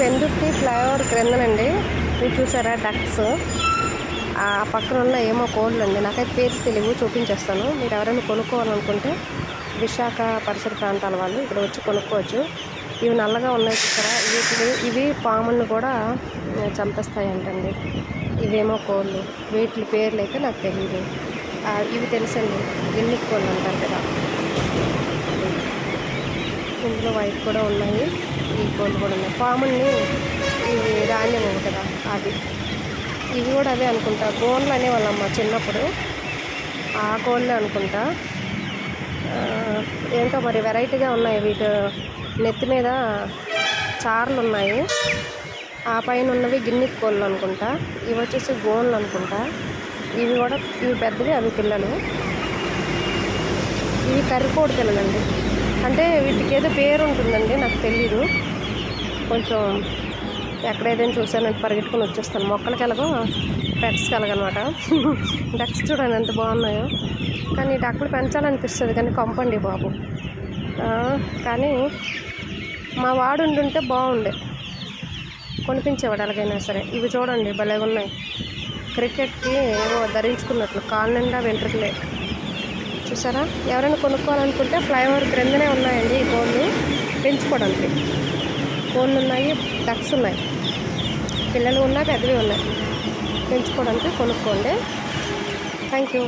Pendurthi flyover క్రిందనండి. మీరు చూసారా? Ducks. ఆ పక్కన ఉన్న ఏమో కోళ్ళు అండి నాకైతే పేరు తెలియవు చూపించేస్తాను. మీరు ఎవరైనా కొనుక్కోవాలనుకుంటే విశాఖ పరిసర ప్రాంతాల వాళ్ళు ఇక్కడ వచ్చి కొనుక్కోవచ్చు. ఇవి నల్లగా ఉన్నాయి చూసారా? వీటిని ఇవి పాములను కూడా చంపేస్తాయి చంపేస్తాయంటండి. ఇవేమో కోళ్ళు వీటి పేర్లు అయితే నాకు తెలియదు ఇవి తెలుసండి. గిన్నె కోళ్ళు అంటారు కదా. ఇందులో వైట్ కూడా ఉన్నాయి. ఈ కోళ్ళు కూడా ఉన్నాయి. కామన్లీ ఇవి ధాన్యం కదా అది. ఇవి కూడా అవే అనుకుంటా. గోన్లు అనేవాళ్ళమ్మ చిన్నప్పుడు ఆ కోళ్ళే అనుకుంటా. ఏంటో మరి వెరైటీగా ఉన్నాయి వీటి నెత్తి మీద చార్లు ఉన్నాయి. ఆ పైన ఉన్నవి గిన్నె కోళ్ళు అనుకుంటా. ఇవి వచ్చేసి గోన్లు అనుకుంటా. ఇవి కూడా ఇవి పెద్దవి అవి పిల్లలు. ఇవి కర్రికోడి పిల్లలండి. అంటే వీటికి ఏదో పేరు ఉంటుందండి నాకు తెలీదు. కొంచెం ఎక్కడ ఏదైనా చూసానంటే పరిగెట్టుకుని వచ్చేస్తాను. మొక్కలకి ఎలాగో పెట్స్కి కలగనమాట. డక్స్ చూడండి ఎంత బాగున్నాయో. కానీ డక్కులు పెంచాలనిపిస్తుంది కానీ కొంపండి బాబు. కానీ మా వాడు ఉండుంటే బాగుండే. కొనిపించేవాడు ఎలాగైనా సరే. ఇవి చూడండి భలేగా ఉన్నాయి క్రికెట్కి ఏవో ధరించుకున్నట్లు కాళ్ళ నిండా వెంట్రుకలే. చూసారా? ఎవరైనా కొనుక్కోవాలనుకుంటే ఫ్లైఓవర్ క్రిందనే ఉన్నాయండి ఈ కోళ్ళు పెంచుకోవడానికి. కోళ్ళు ఉన్నాయి డక్స్ ఉన్నాయి. పిల్లలు ఉన్నాయి పెద్దవి ఉన్నాయి. పెంచుకోవడానికి కొనుక్కోండి. Thank you.